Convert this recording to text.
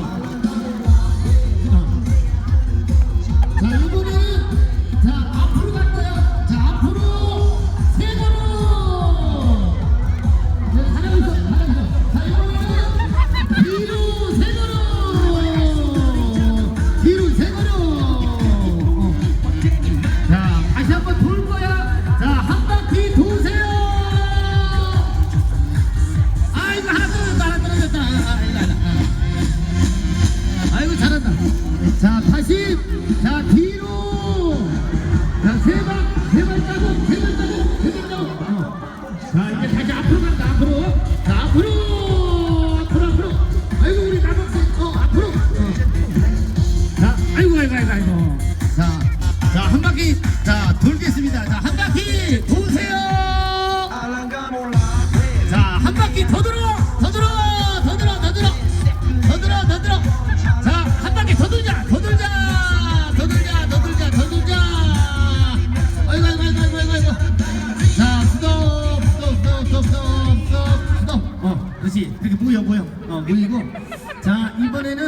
了。 자, 80. 자, 뒤로. 자, 세 발, 세발 따고, 세발 따고, 세발 따고. 어. 자, 이제 다시 앞으로 간다, 앞으로. 자, 앞으로. 앞으로, 앞으로. 아이고, 우리 남학생, 어, 앞으로. 어. 자, 아이고, 아이고, 아이고, 아이고. 자, 자, 한 바퀴. 자, 돌겠습니다. 자, 한 바퀴. 도세요. 자, 한 바퀴 더 들어. 그렇지. 이렇게 모여 모여. 어 모이고. 자 이번에는